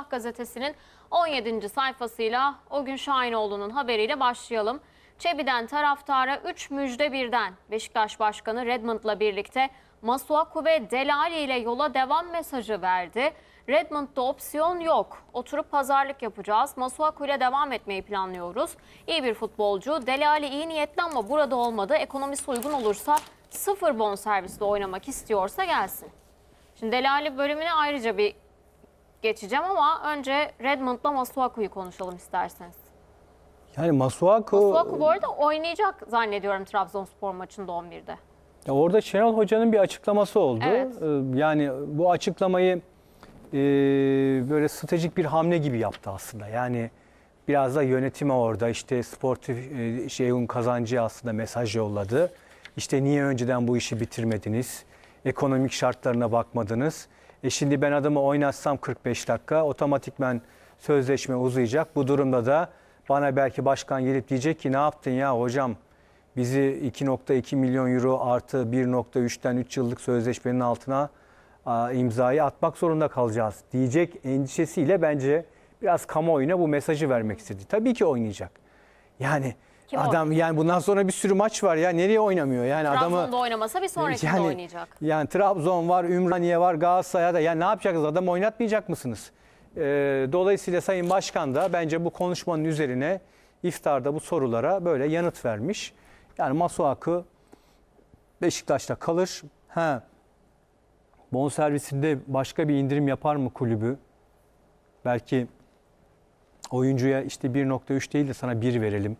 Sabah gazetesinin 17. sayfasıyla o gün Şahinoğlu'nun haberiyle başlayalım. Çebi'den taraftara 3 müjde birden. Beşiktaş Başkanı Redmond'la birlikte Masuaku ve Delali ile yola devam mesajı verdi. Redmond'da opsiyon yok. Oturup pazarlık yapacağız. Masuaku ile devam etmeyi planlıyoruz. İyi bir futbolcu. Delali iyi niyetli ama burada olmadı. Ekonomisi uygun olursa sıfır bon servisle oynamak istiyorsa gelsin. Şimdi Delali bölümüne ayrıca bir geçeceğim ama önce Redmond'la Masuaku'yu konuşalım isterseniz. Yani Masuaku, Masuaku bu arada oynayacak zannediyorum Trabzonspor maçında 11'de. Ya orada Şenol Hoca'nın bir açıklaması oldu. Evet. Ee, Yani bu açıklamayı e, böyle stratejik bir hamle gibi yaptı aslında. Yani biraz da yönetime orada işte sportif e, şeyin kazancı aslında mesaj yolladı. İşte niye önceden bu işi bitirmediniz? Ekonomik şartlarına bakmadınız. E şimdi ben adamı oynatsam 45 dakika otomatikmen sözleşme uzayacak. Bu durumda da bana belki başkan gelip diyecek ki ne yaptın ya hocam? Bizi 2.2 milyon euro artı 1.3'ten 3 yıllık sözleşmenin altına a, imzayı atmak zorunda kalacağız diyecek endişesiyle bence biraz kamuoyuna bu mesajı vermek istedi. Tabii ki oynayacak. Yani Kim adam yani bundan sonra bir sürü maç var ya nereye oynamıyor? Yani Trabzon'da adamı oynamasa bir sonrakinde oynayacak. yani Trabzon var, Ümraniye var, Galatasaray'da. Yani ne yapacaksınız? Adam oynatmayacak mısınız? Ee, dolayısıyla Sayın Başkan da bence bu konuşmanın üzerine iftarda bu sorulara böyle yanıt vermiş. Yani Masuaku Beşiktaş'ta kalır. Ha. Bonservisinde başka bir indirim yapar mı kulübü? Belki oyuncuya işte 1.3 değil de sana 1 verelim.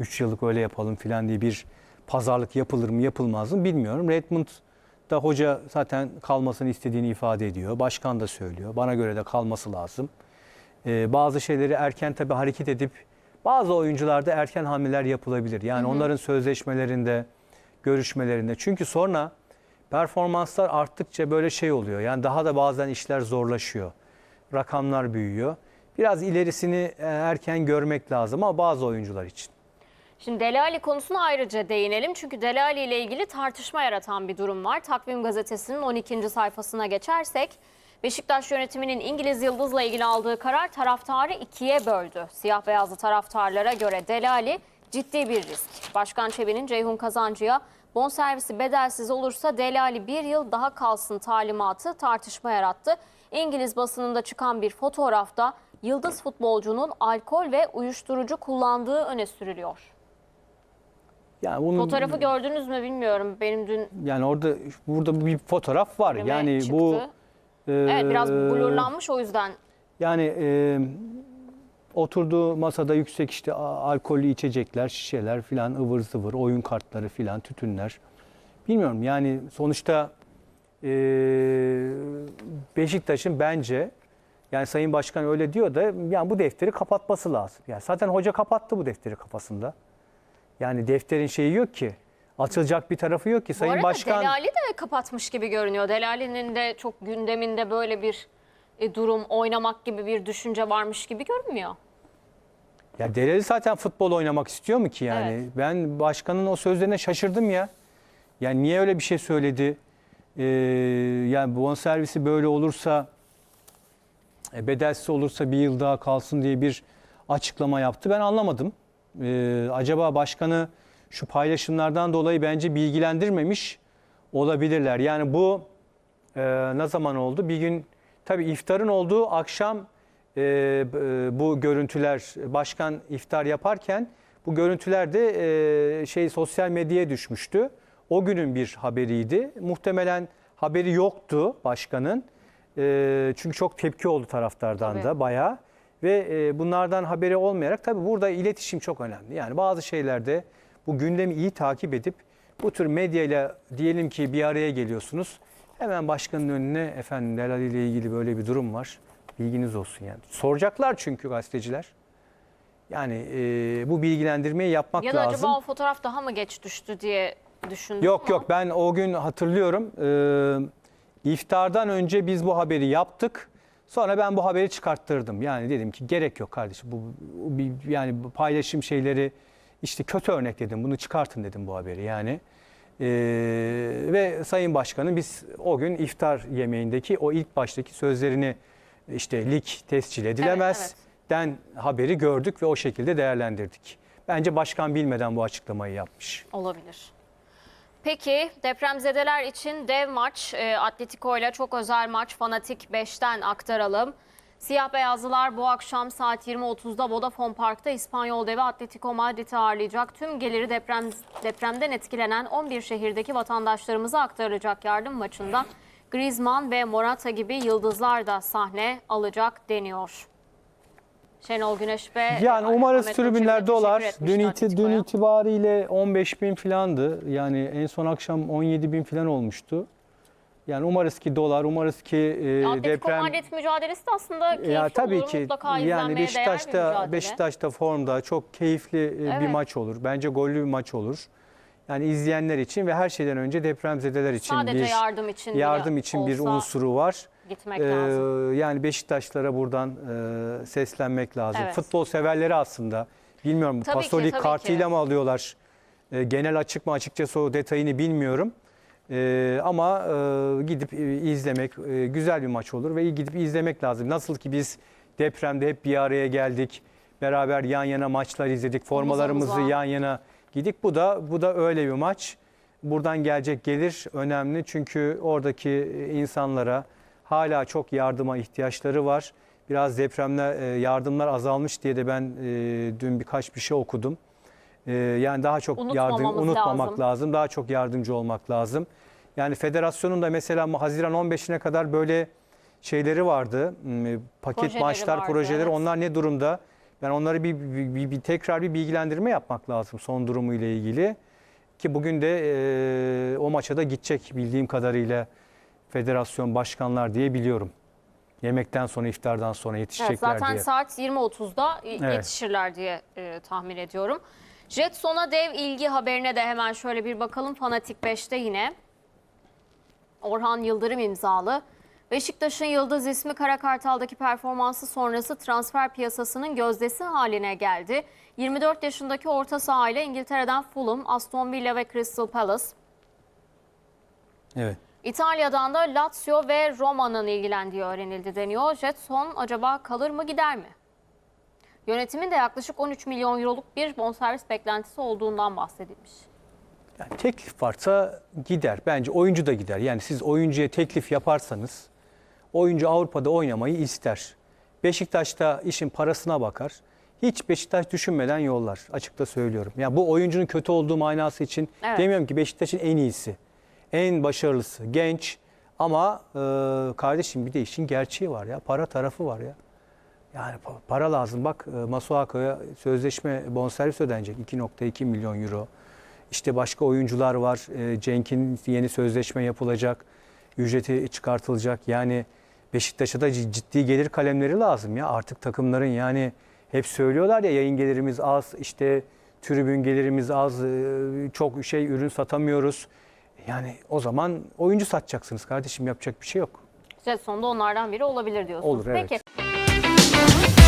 3 yıllık öyle yapalım filan diye bir pazarlık yapılır mı yapılmaz mı bilmiyorum. Redmond da hoca zaten kalmasını istediğini ifade ediyor. Başkan da söylüyor. Bana göre de kalması lazım. Ee, bazı şeyleri erken tabii hareket edip bazı oyuncularda erken hamleler yapılabilir. Yani onların sözleşmelerinde, görüşmelerinde. Çünkü sonra performanslar arttıkça böyle şey oluyor. Yani daha da bazen işler zorlaşıyor. Rakamlar büyüyor. Biraz ilerisini e, erken görmek lazım ama bazı oyuncular için. Şimdi Delali konusuna ayrıca değinelim. Çünkü Delali ile ilgili tartışma yaratan bir durum var. Takvim gazetesinin 12. sayfasına geçersek Beşiktaş yönetiminin İngiliz Yıldız'la ilgili aldığı karar taraftarı ikiye böldü. Siyah beyazlı taraftarlara göre Delali ciddi bir risk. Başkan Çebi'nin Ceyhun Kazancı'ya bonservisi bedelsiz olursa Delali bir yıl daha kalsın talimatı tartışma yarattı. İngiliz basınında çıkan bir fotoğrafta Yıldız futbolcunun alkol ve uyuşturucu kullandığı öne sürülüyor. Yani bunun, Fotoğrafı gördünüz mü bilmiyorum. Benim dün yani orada burada bir fotoğraf var. önüme Yani çıktı. bu e, evet biraz blurlanmış o yüzden. Yani e, oturduğu masada yüksek işte a- alkollü içecekler, şişeler filan ıvır zıvır, oyun kartları filan, tütünler. Bilmiyorum yani sonuçta e, Beşiktaş'ın bence yani Sayın Başkan öyle diyor da yani bu defteri kapatması lazım. Yani zaten hoca kapattı bu defteri kafasında. Yani defterin şeyi yok ki. Açılacak bir tarafı yok ki. Bu Sayın arada Başkan Delali de kapatmış gibi görünüyor. Delali'nin de çok gündeminde böyle bir e, durum, oynamak gibi bir düşünce varmış gibi görünmüyor. Ya Delali zaten futbol oynamak istiyor mu ki yani? Evet. Ben başkanın o sözlerine şaşırdım ya. Yani niye öyle bir şey söyledi? Ee, yani bonservisi böyle olursa, e, bedelsiz olursa bir yıl daha kalsın diye bir açıklama yaptı. Ben anlamadım. Ee, acaba başkanı şu paylaşımlardan dolayı bence bilgilendirmemiş olabilirler. Yani bu e, ne zaman oldu? Bir gün tabii iftarın olduğu akşam e, b- bu görüntüler başkan iftar yaparken bu görüntüler de e, şey sosyal medyaya düşmüştü. O günün bir haberiydi. Muhtemelen haberi yoktu başkanın. E, çünkü çok tepki oldu taraftardan Tabii. da bayağı. Ve e, bunlardan haberi olmayarak tabii burada iletişim çok önemli. Yani bazı şeylerde bu gündemi iyi takip edip bu tür medyayla diyelim ki bir araya geliyorsunuz. Hemen başkanın önüne efendim Delali ile ilgili böyle bir durum var. Bilginiz olsun yani. Soracaklar çünkü gazeteciler. Yani e, bu bilgilendirmeyi yapmak Ya da lazım. acaba o fotoğraf daha mı geç düştü diye düşündüm Yok ama yok ben o gün hatırlıyorum. Ee, iftardan önce biz bu haberi yaptık. Sonra ben bu haberi çıkarttırdım. Yani dedim ki gerek yok kardeşim. Bu, bu bir- yani bu paylaşım şeyleri işte kötü örnek dedim. Bunu çıkartın dedim bu haberi yani. Ee, ve Sayın Başkan'ın biz o gün iftar yemeğindeki o ilk baştaki sözlerini işte lig tescil edilemez Evet, den haberi gördük ve o şekilde değerlendirdik. Bence başkan bilmeden bu açıklamayı yapmış. Olabilir. Peki depremzedeler için dev maç e, Atletico ile çok özel maç Fanatik 5'ten aktaralım. Siyah beyazlılar bu akşam saat 20.30'da Vodafone Park'ta İspanyol devi Atletico Madrid'i ağırlayacak. Tüm geliri deprem, depremden etkilenen 11 şehirdeki vatandaşlarımıza aktarılacak yardım maçında. Griezmann ve Morata gibi yıldızlar da sahne alacak deniyor. Şenol Güneş ve Yani Ahmet umarız de tribünler dolar. Dün, iti, dün itibariyle 15 bin filandı. Yani en son akşam 17 bin filan olmuştu. Yani umarız ki dolar, umarız ki e, Atletico deprem... Madrid mücadelesi de aslında keyifli Ya tabii olur. ki Mutlaka yani izlenmeye değer bir Beşiktaş'ta mücadele. Beşiktaş'ta formda çok keyifli e, bir Evet. maç olur. Bence gollü bir maç olur. Yani izleyenler için ve her şeyden önce depremzedeler için Sadece bir yardım için yardım için bir unsuru var. Gitmek Ee, lazım. yani Beşiktaşlara buradan e, seslenmek lazım. Evet. Futbol severleri aslında bilmiyorum Tabii ki, pasolik tabii kartıyla ki. mı alıyorlar? E, genel açık mı açıkçası o detayını bilmiyorum. E, ama e, gidip e, izlemek e, güzel bir maç olur ve gidip izlemek lazım. Nasıl ki biz depremde hep bir araya geldik. Beraber yan yana maçlar izledik. Formalarımızı yan yana giydik. Bu da bu da öyle bir maç. Buradan gelecek gelir önemli çünkü oradaki insanlara hala çok yardıma ihtiyaçları var. Biraz depremler e, yardımlar azalmış diye de ben e, dün birkaç bir şey okudum. E, Yani daha çok yardım unutmamak lazım. lazım. Daha çok yardımcı olmak lazım. Yani federasyonun da mesela Haziran 15'ine kadar böyle şeyleri vardı. m, Paket Projeleri vardı, projeleri. evet. Onlar ne durumda? Ben onları bir, bir, bir- bir tekrar bir bilgilendirme yapmak lazım son durumu ile ilgili. Ki bugün de e, o maça da gidecek bildiğim kadarıyla federasyon başkanlar diye biliyorum. Yemekten sonra iftardan sonra Evet, yetişecekler zaten diye. saat 20.30'da Evet. yetişirler diye e, tahmin ediyorum. Jetson'a dev ilgi haberine de hemen şöyle bir bakalım. Fanatik 5'te yine Orhan Yıldırım imzalı. Beşiktaş'ın Yıldız ismi Kara Kartal'daki performansı sonrası transfer piyasasının gözdesi haline geldi. 24 yaşındaki orta saha ile İngiltere'den Fulham, Aston Villa ve Crystal Palace, Evet. İtalya'dan da Lazio ve Roma'nın ilgilendiği öğrenildi deniyor. Jetson acaba kalır mı gider mi? Yönetimin de yaklaşık 13 milyon euroluk bir bonservis beklentisi olduğundan bahsedilmiş. Yani teklif varsa gider. Bence oyuncu da gider. Yani siz oyuncuya teklif yaparsanız oyuncu Avrupa'da oynamayı ister. Beşiktaş'ta işin parasına bakar. Hiç Beşiktaş düşünmeden yollar. Açıkta söylüyorum. Ya bu oyuncunun kötü olduğu manası için Evet. demiyorum ki Beşiktaş'ın en iyisi. En başarılısı. Genç ama e, kardeşim bir de işin gerçeği var ya. Para tarafı var ya. Yani pa- para lazım. Bak e, Masuako'ya sözleşme bonservis ödenecek 2.2 milyon euro. İşte başka oyuncular var. E, Cenk'in yeni sözleşme yapılacak. Ücreti çıkartılacak. Yani Beşiktaş'a da ciddi gelir kalemleri lazım ya. Artık takımların yani hep söylüyorlar ya yayın gelirimiz az, işte tribün gelirimiz az, e, çok şey ürün satamıyoruz. Yani o zaman oyuncu satacaksınız kardeşim yapacak bir şey yok. İşte sonunda onlardan biri olabilir diyorsunuz. Olur evet. Peki.